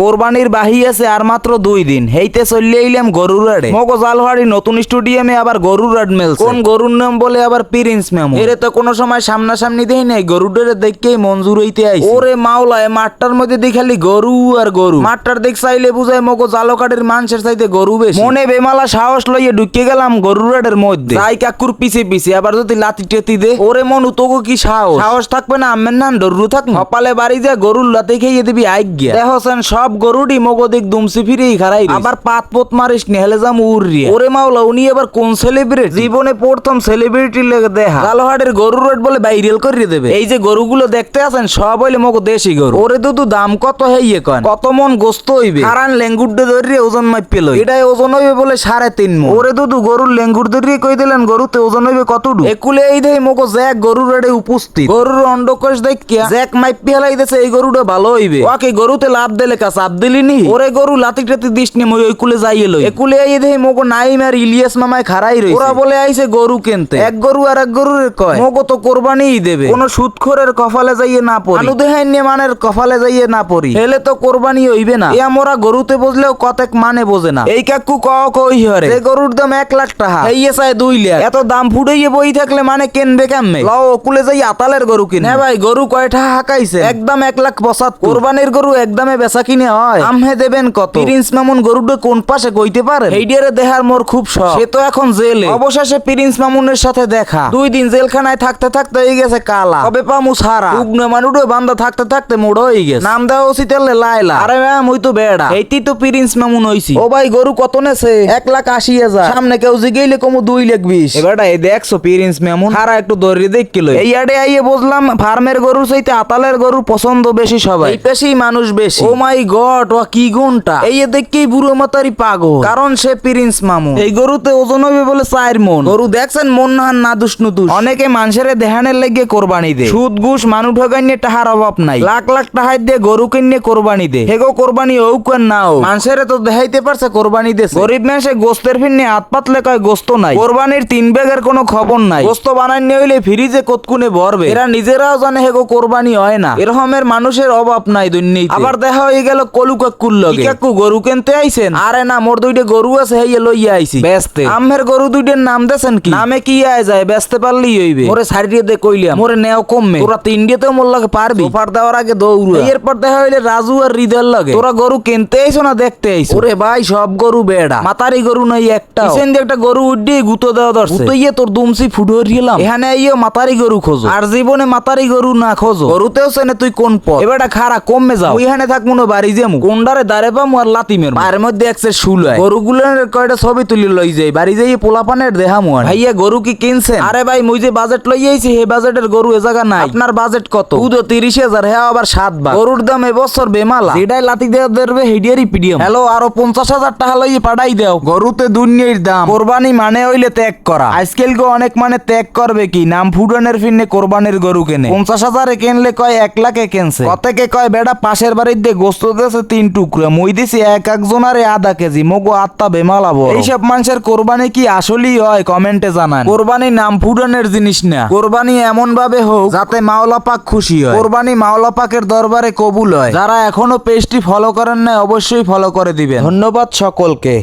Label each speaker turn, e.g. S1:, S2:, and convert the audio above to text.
S1: কোরবানির বাহি আছে আর মাত্র দুই দিন। হেইতে চললে এলাম গরুর আড়ে। মগো জালহাড়ি নতুন স্টুডিয়ামে আবার গরুর আড মেলছে। কোন গরুর নাম বলে আবার প্রিন্স মেমো? এরে তো কোনো সময় সামনাসামনি দেই নাই গরুটারে দেখকেই মঞ্জুর হইতে আইছে। ওরে মাওলা এ মাঠটার মধ্যে দেখালি গরু আর গরু। মাঠটার দেখ চাইলে বুঝায় মগো জালকাটের মানুষের চাইতে গরু বেশি। মনে বেমালা সাহস লইয়ে ঢুকে গেলাম গরুর আডের মধ্যে। যাই কাকুর পিছে পিছে আবার যদি লাতি টেতি দে। ওরে মন তোকে কি সাহস? সাহস থাকবে না আমের নান ডরু থাক সপালে বাড়ি যা গরুর লাতে খেয়ে দিবি আইক গিয়া দেখো সেন সব গরুডি মগো দিক দুমসি ফিরেই খারাই আবার পাত পোত মারিস নি হেলে যাম উড়িয়ে ওরে মাওলা উনি এবার কোন সেলিব্রিটি জীবনে প্রথম সেলিব্রিটি লেগে দেখা। কালোহাটের গরুর রেট বলে ভাইরাল করিয়ে দেবে। এই যে গরুগুলো দেখতে আছেন সব হইলে মগো দেশি গরু। ওরে দুদু দাম কত হইয়ে কন? কত মন গোস্ত হইবে? কারণ লেঙ্গুড্ডে ধরিয়ে ওজন মাইপে লই। এটাই ওজন হইবে বলে সাড়ে তিন মন। ওরে দুদু গরুর লেঙ্গুর ধরিয়ে কই দিলেন গরুতে ওজন হইবে কতটু একুলে এই দেই মগো জ্যাক গরুর রেডে উপস্থিত। গরুর অন্ডকোষ দেখিয়া জ্যাক মাইপে হেলাই দেছে এই গরুটা ভালো হইবে। ওকে গরুতে লাভ দিলে কা চাপ দিলি নি ওরে গরু লাতি টাতি দিস নি মই ওইকুলে যাইয়ে লই। একুলে এই দেই মগো নাইম আর ইলিয়াস মামায় খারাই রইছে। ওরা বলে আইছে গরু কিনতে। এক গরু আর এক গরুর কয়। মগো তো কোরবানিই দেবে। কোন সুদখোরের কপালে যাইয়ে না পড়ি। আনু দেহাই নিয়ে মানের কপালে যাইয়ে না পড়ি। হেলে তো কোরবানি হইবে না। এ মোরা গরুতে বুঝলেও কতেক মানে বোঝে না। এই কাকু ক কই হরে? যে গরুর দাম এক লাখ টাকা এই চাই দুই লাখ। এত দাম ফুটাইয়ে বই থাকলে মানে কেনবে কেমনে? লও ওকুলে যাই আতালের গরু কিনে হ্যাঁ ভাই গরু কয়টা হাকাইছে? একদম এক লাখ পঁচাত্তর। কোরবানির গরু একদমে বেচা কিনে হয় আমহে দেবেন কত? প্রিন্স মামুন গরুটা কোন পাশে কইতে পারে এইডিয়ারে দেহার মোর খুব শখ। সে তো এখন জেলে। অবশেষে প্রিন্স মামুনের সাথে দেখা। দুই দিন জেলখানায় থাকতে থাকতে হয়ে গেছে কালা। কবে পামু সারা। উগ্ন মানুষও বান্দা থাকতে থাকতে মোড় হয়ে গেছে। নাম দেওয়া উচিত লাইলা আরে ম্যাম ওই তো বেড়া। এইটি তো প্রিন্স মামুন হইছি। ও ভাই গরু কত নেছে? এক লাখ আশি হাজার। সামনে কেউ জিগেইলে কমু দুই লাখ বিশ। এবারটা এই দেখছ প্রিন্স মামুন? হারা একটু দৌড়ি দেখ কিলো এই আডে আইয়ে বুঝলাম ফার্মের গরু চাইতে আতালের গরু পছন্দ বেশি সবাই। এই পেশেই মানুষ বেশি। ও মাই গড ও কি গুণটা? এই দেখকেই বুড়ো মাতারি পাগল। কারণ সে প্রিন্স মামু এই গরুতে ওজন হবে বলে চার মন। গরু দেখছেন মন নাহান না দুষ। নুদুস অনেকে মানুষের দেহানের লেগে কোরবানি দে সুদ ঘুষ মানুষ ঠগাইনে টাহার অভাব নাই। লাখ লাখ টাহাই দিয়ে গরু কিনে কোরবানি দে হেগো কোরবানি হোক আর না হোক। মানুষের তো দেখাইতে পারছে কোরবানি দেছে। গরিব মানুষে গোস্তের ফিরনে হাত পাতলে কয় গোস্ত নাই। কোরবানির তিন ব্যাগের কোনো খবর নাই। গোস্ত বানাই নিয়ে হইলে ফ্রিজে কতকুনে ভরবে? এরা নিজেরাও জানে হেগো কোরবানি হয় না। এরকমের মানুষের অভাব নাই দুর্নীতি আবার দেখা হয়ে গেল কলু কাকুর লগে কাকু গরু কিনতে আইছেন? আরে না মোর দুইটা গরু আছে হেয়ে লইয়া আইছি। ব্যস্তে। আমের গরু দুইটার নাম কি? নামে কি আয় যায় ব্যস্তে পারলেই হইবে। মোরে দে কইলাম। মোরে নেও কমবে তোরা মোর লাগে পারবি। অফার দেওয়ার আগে দৌড়। এরপর দেখা হইলে রাজু আর হৃদয়ের লাগে। তোরা গরু কিনতে আইছো না দেখতে আইছো? ওরে ভাই সব গরু বেড়া। মাতারি গরু নাই একটা পিছন দিয়ে একটা গরু উড্ডি গুতো দেওয়া দরছে গুতইয়ে তোর দুমসি ফুটো রিলাম এখানে আইও মাতারি গরু খোঁজো। আর জীবনে মাতারি গরু না খোঁজো। গরুতেও সেনে তুই কোন পথ? এবারটা খারা কমে যাও। ওইখানে থাক মনে বাড়ি যামু। কোনডারে দাঁড়ে পামু আর লাতি পায়ের মধ্যে শুল হয় গরুগুলোর কয়টা ছবি তুলি লই যাই বাড়ি যাই পোলাপানের দেহামু আর। ভাইয়া গরু কি কিনছেন? আরে ভাই মুই যে বাজেট লই আইছি হে বাজেটের গরু এ জায়গা নাই। আপনার বাজেট কত? উদো তিরিশ হাজার হ্যাঁ আবার সাত বার গরুর দাম এবছর বেমালা। যেটাই লাতি দেওয়া দেবে হেডিয়ারি পিডিয়াম হ্যালো আরও পঞ্চাশ হাজার টাকা লই পাঠাই দেও। গরুতে দুনিয়ার দাম। কোরবানি মানে হইলে ত্যাগ করা। আজকাল গো অনেক মানে ত্যাগ করবে কি? নাম ফুডনের ফিরনে কোরবানির গরু কেনে। পঞ্চাশ হাজারে কেনলে কয় এক লাখে কেনছে? কতেকে কয় বেটা পাশের বাড়ির দিয়ে গোস্ত দিয়েছে তিন টুকরো মই দিছি এক একজনারে আধা কেজি মগো আত্মা বেমালা বড় এইসব মানুষের কোরবানি কি আসলেই হয়? কমেন্টে জানান। কোরবানি নাম ফুডনের জিনিস না। কোরবানি এমন ভাবে হোক যাতে মাওলা পাক খুশি হয়। কোরবানি মাওলা পাকের দরবারে কবুল হয়। যারা এখনও পেজটি ফলো করেন না অবশ্যই ফলো করে দিবেন। ধন্যবাদ সকলকে।